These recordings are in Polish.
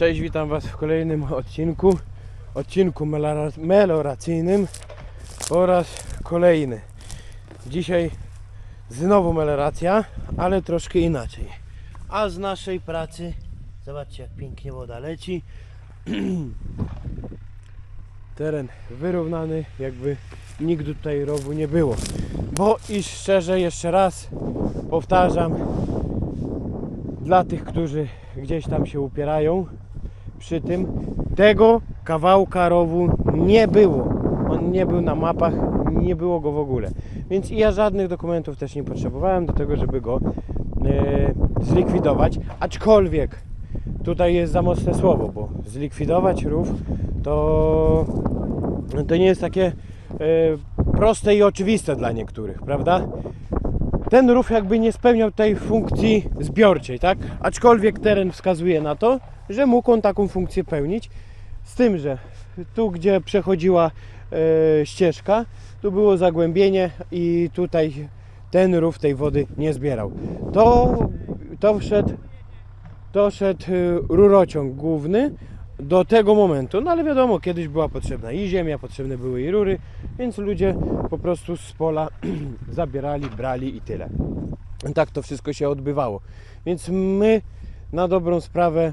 Cześć, witam Was w kolejnym odcinku. Odcinku melora- meloracyjnym po raz kolejny. Dzisiaj znowu meloracja, ale troszkę inaczej. A z naszej pracy, zobaczcie jak pięknie woda leci. Teren wyrównany, jakby nigdy tutaj rowu nie było. Bo i szczerze, jeszcze raz powtarzam, dla tych, którzy gdzieś tam się upierają przy tym, tego kawałka rowu nie było. On nie był na mapach, nie było go w ogóle. Więc ja żadnych dokumentów też nie potrzebowałem do tego, żeby go e, zlikwidować. Aczkolwiek tutaj jest za mocne słowo, bo zlikwidować rów to, to nie jest takie e, proste i oczywiste dla niektórych, prawda? ten rów jakby nie spełniał tej funkcji zbiorczej, tak? Aczkolwiek teren wskazuje na to, że mógł on taką funkcję pełnić. Z tym, że tu gdzie przechodziła e, ścieżka, tu było zagłębienie i tutaj ten rów tej wody nie zbierał. To, to wszedł, to szedł e, rurociąg główny do tego momentu, no ale wiadomo, kiedyś była potrzebna i ziemia, potrzebne były i rury, więc ludzie po prostu z pola zabierali, brali i tyle. Tak to wszystko się odbywało. Więc my na dobrą sprawę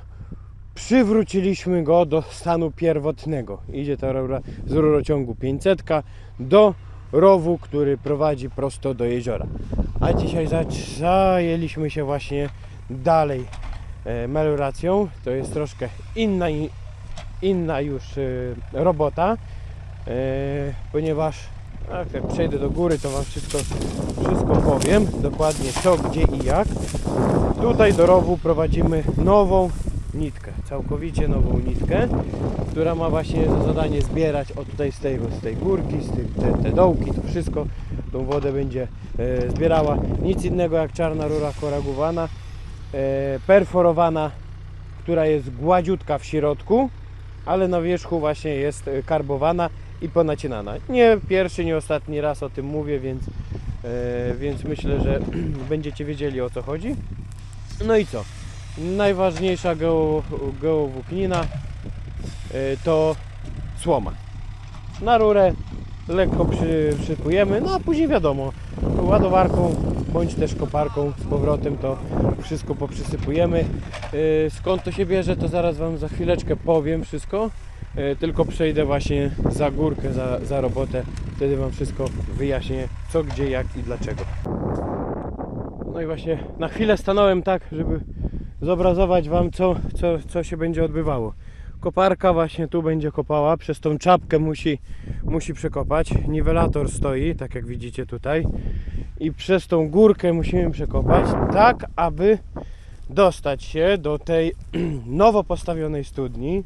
przywróciliśmy go do stanu pierwotnego. Idzie rura z rurociągu 500 do rowu, który prowadzi prosto do jeziora. A dzisiaj zajęliśmy się właśnie dalej e, melioracją. To jest troszkę inna, inna już e, robota, e, ponieważ jak przejdę do góry, to Wam wszystko, wszystko powiem, dokładnie co, gdzie i jak. Tutaj do rowu prowadzimy nową nitkę, całkowicie nową nitkę, która ma właśnie za zadanie zbierać od tutaj z tej, z tej górki, z tych, te, te dołki, to wszystko, tą wodę będzie e, zbierała. Nic innego jak czarna rura koragowana, e, perforowana, która jest gładziutka w środku, ale na wierzchu właśnie jest e, karbowana i ponacinana. Nie pierwszy, nie ostatni raz o tym mówię, więc, e, więc myślę, że będziecie wiedzieli o co chodzi. No i co? Najważniejsza geo, geowłóknina e, to słoma. Na rurę lekko przy, przypujemy, no a później wiadomo, ładowarką bądź też koparką z powrotem to wszystko poprzysypujemy. E, Skąd to się bierze, to zaraz Wam za chwileczkę powiem wszystko. E, Tylko przejdę właśnie za górkę, za, za robotę. Wtedy Wam wszystko wyjaśnię, co, gdzie, jak i dlaczego. No i właśnie na chwilę stanąłem tak, żeby zobrazować Wam, co, co, co się będzie odbywało. Koparka właśnie tu będzie kopała, przez tą czapkę musi, musi przekopać. Niwelator stoi, tak jak widzicie tutaj. I przez tą górkę musimy przekopać, tak aby dostać się do tej nowo postawionej studni.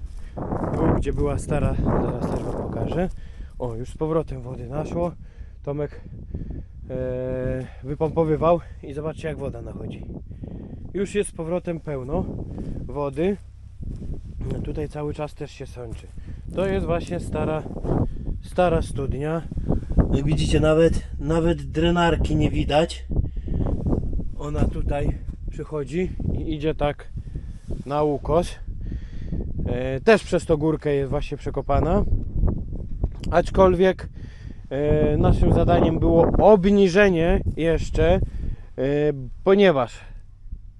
Tu, gdzie była stara, zaraz też Wam pokażę. O, już z powrotem wody naszło. Tomek e, wypompowywał i zobaczcie jak woda nachodzi. Już jest z powrotem pełno wody. Tutaj cały czas też się sączy. To jest właśnie stara, stara studnia. Jak widzicie nawet, nawet drenarki nie widać. Ona tutaj przychodzi i idzie tak na ukos. E, też przez tą górkę jest właśnie przekopana. Aczkolwiek e, naszym zadaniem było obniżenie jeszcze, e, ponieważ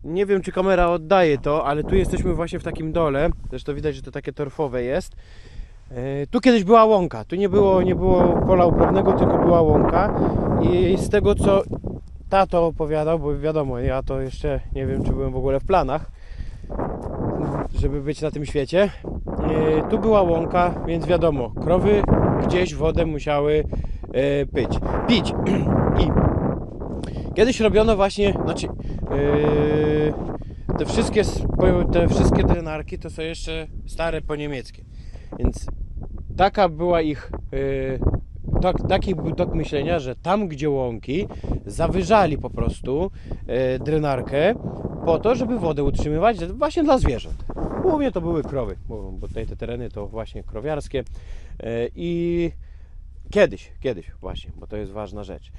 nie wiem czy kamera oddaje to, ale tu jesteśmy właśnie w takim dole. Zresztą widać, że to takie torfowe jest. E, Tu kiedyś była łąka. Tu nie było, nie było pola uprawnego, tylko była łąka. I z tego co tato opowiadał, bo wiadomo, ja to jeszcze nie wiem, czy byłem w ogóle w planach, żeby być na tym świecie. E, Tu była łąka, więc wiadomo, krowy gdzieś wodę musiały e, pić. kiedyś robiono właśnie, znaczy Yy, te wszystkie, te wszystkie drenarki to są jeszcze stare po niemieckie. Więc taka była ich, yy, tak, taki był tok myślenia, że tam gdzie łąki zawyżali po prostu yy, drenarkę po to, żeby wodę utrzymywać właśnie dla zwierząt. Głównie to były krowy, bo, bo tutaj te tereny to właśnie krowiarskie yy, i kiedyś, kiedyś właśnie, bo to jest ważna rzecz.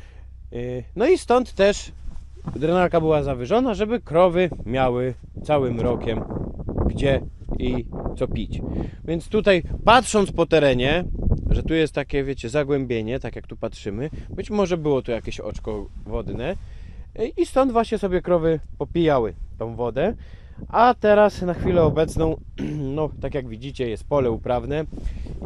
Yy, No i stąd też drenarka była zawyżona, żeby krowy miały całym rokiem gdzie i co pić. Więc tutaj patrząc po terenie, że tu jest takie, wiecie, zagłębienie, tak jak tu patrzymy, być może było tu jakieś oczko wodne i stąd właśnie sobie krowy popijały tą wodę. A teraz na chwilę obecną, no tak jak widzicie, jest pole uprawne.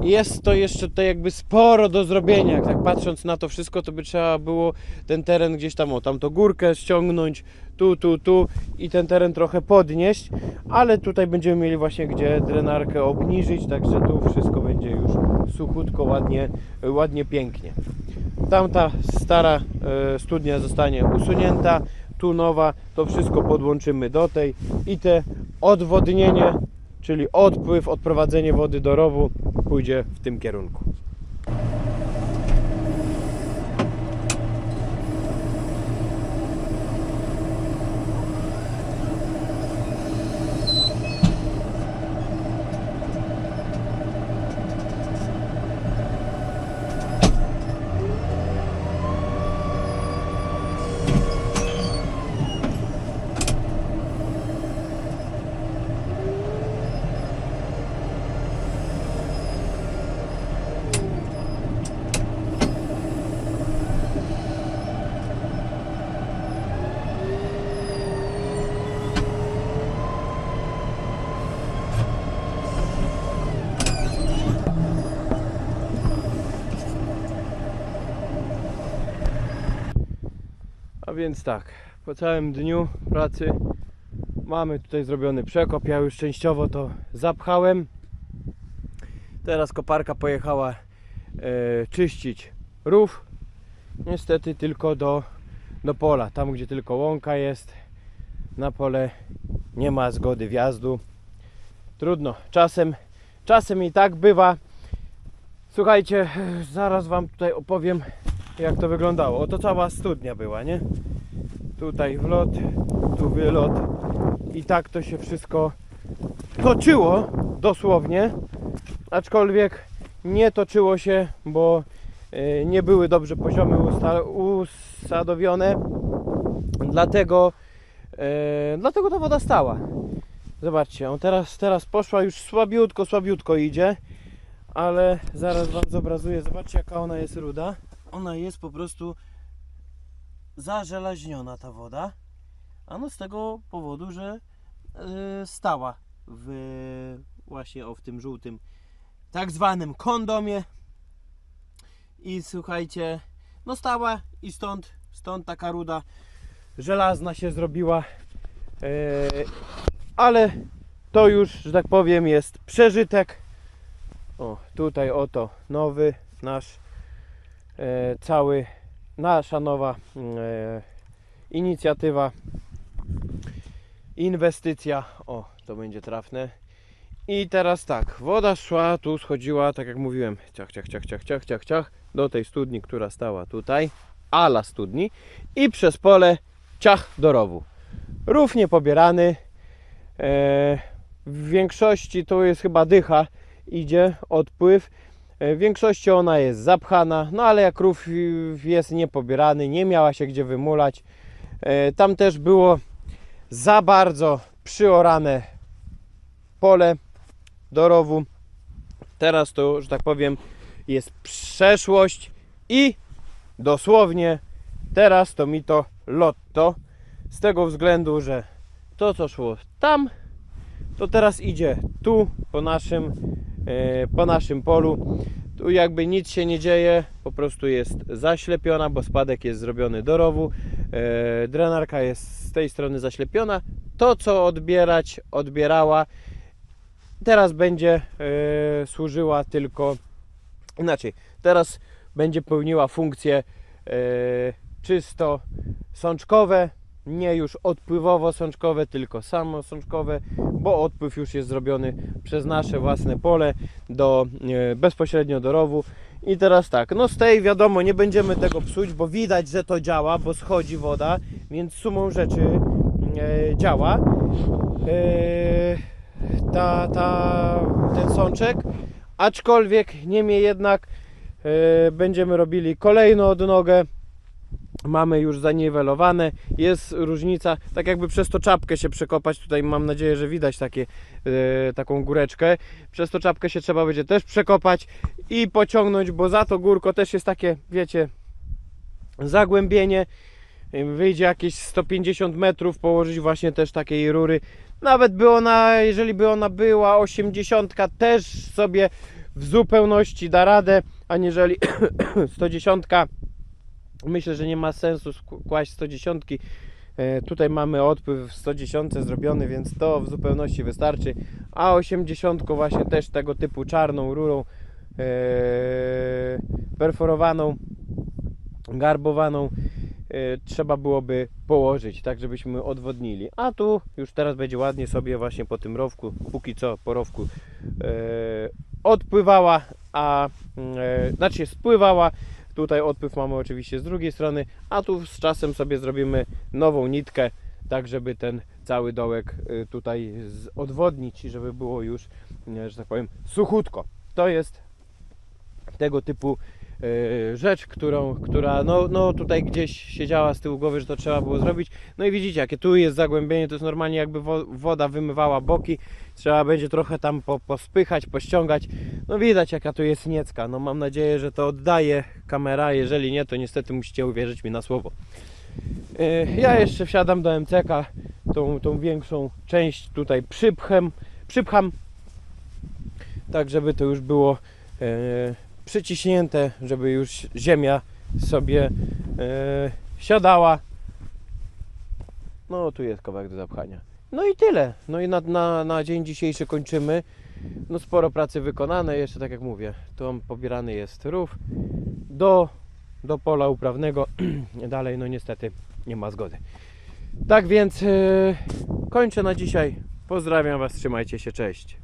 Jest to jeszcze tutaj jakby sporo do zrobienia. Tak patrząc na to wszystko, to by trzeba było ten teren gdzieś tam, o tamto górkę ściągnąć, tu, tu, tu i ten teren trochę podnieść, ale tutaj będziemy mieli właśnie gdzie drenarkę obniżyć, także tu wszystko będzie już suchutko, ładnie, ładnie pięknie. Tamta stara e, studnia zostanie usunięta, tu nowa, to wszystko podłączymy do tej i te odwodnienie, czyli odpływ, odprowadzenie wody do rowu pójdzie w tym kierunku. Więc tak, po całym dniu pracy mamy tutaj zrobiony przekop. Ja już częściowo to zapchałem. Teraz koparka pojechała e, czyścić rów. Niestety tylko do, do pola. Tam gdzie tylko łąka jest, na pole nie ma zgody wjazdu. Trudno, czasem, czasem i tak bywa. Słuchajcie, zaraz Wam tutaj opowiem jak to wyglądało. Oto cała studnia była, nie? Tutaj wlot, tu wylot i tak to się wszystko toczyło dosłownie, aczkolwiek nie toczyło się, bo e, nie były dobrze poziomy usadowione, dlatego e, dlatego ta woda stała. Zobaczcie, on teraz, teraz poszła już słabiutko, słabiutko idzie, ale zaraz Wam zobrazuję. Zobaczcie jaka ona jest ruda ona jest po prostu zażelaźniona ta woda. Ano z tego powodu, że yy, stała w właśnie o w tym żółtym tak zwanym kondomie. I słuchajcie, no stała i stąd, stąd taka ruda żelazna się zrobiła. Yy, ale to już, że tak powiem, jest przeżytek. O, tutaj oto nowy nasz e, cały nasza nowa e, inicjatywa. Inwestycja. O to będzie trafne. I teraz tak woda szła tu schodziła tak jak mówiłem. Ciach ciach ciach ciach ciach ciach, ciach. Do tej studni która stała tutaj ala studni. I przez pole ciach do rowu. Rów niepobierany. E, w większości to jest chyba dycha. Idzie odpływ. E, W większości ona jest zapchana, no ale jak rów jest niepobierany, nie miała się gdzie wymulać. E, Tam też było za bardzo przyorane pole do rowu. Teraz to, że tak powiem, jest przeszłość i dosłownie teraz to mi to lotto. Z tego względu, że to co szło tam, to teraz idzie tu po naszym e, po naszym polu. Tu jakby nic się nie dzieje, po prostu jest zaślepiona, bo spadek jest zrobiony do rowu. E, Drenarka jest z tej strony zaślepiona. To co odbierać, odbierała. Teraz będzie e, służyła tylko inaczej. Teraz będzie pełniła funkcje e, czysto sączkowe, nie już odpływowo-sączkowe, tylko samo sączkowe, bo odpływ już jest zrobiony przez nasze własne pole do, e, bezpośrednio do rowu. I teraz tak, no z tej wiadomo nie będziemy tego psuć, bo widać, że to działa, bo schodzi woda, więc sumą rzeczy e, działa. E, ta, ta, ten sączek, aczkolwiek niemniej jednak e, będziemy robili kolejną odnogę mamy już zaniwelowane. Jest różnica, tak jakby przez to czapkę się przekopać. Tutaj mam nadzieję, że widać takie, e, taką góreczkę. Przez to czapkę się trzeba będzie też przekopać i pociągnąć, bo za to górko też jest takie, wiecie, zagłębienie. Wyjdzie jakieś 150 metrów, położyć właśnie też takiej rury. Nawet by ona, jeżeli by ona była 80, też sobie w zupełności da radę, aniżeli 110. Myślę, że nie ma sensu kłaść 110. E, Tutaj mamy odpływ w 110 zrobiony, więc to w zupełności wystarczy. A 80 właśnie też tego typu czarną rurą e, perforowaną, garbowaną e, trzeba byłoby położyć, tak żebyśmy odwodnili. A tu już teraz będzie ładnie sobie właśnie po tym rowku, póki co po rowku odpływała, a e, znaczy spływała. Tutaj odpływ mamy oczywiście z drugiej strony, a tu z czasem sobie zrobimy nową nitkę, tak żeby ten cały dołek y, tutaj odwodnić i żeby było już, e, że tak powiem, suchutko. To jest tego typu rzecz, którą, która no, no tutaj gdzieś siedziała z tyłu głowy, że to trzeba było zrobić. No i widzicie, jakie tu jest zagłębienie, to jest normalnie jakby wo- woda wymywała boki. Trzeba będzie trochę tam po, pospychać, pościągać. No widać jaka tu jest niecka. No mam nadzieję, że to oddaje kamera. Jeżeli nie, to niestety musicie uwierzyć mi na słowo. E, Ja jeszcze wsiadam do MCK, tą, tą większą część tutaj przypchem, przypcham, tak żeby to już było e, przyciśnięte, żeby już ziemia sobie e, siadała. No tu jest kawałek do zapchania. No i tyle. No i na, na, na dzień dzisiejszy kończymy. No sporo pracy wykonane, jeszcze tak jak mówię, to pobierany jest rów do, do pola uprawnego. Dalej no niestety nie ma zgody. Tak więc e, kończę na dzisiaj. Pozdrawiam Was, trzymajcie się, cześć.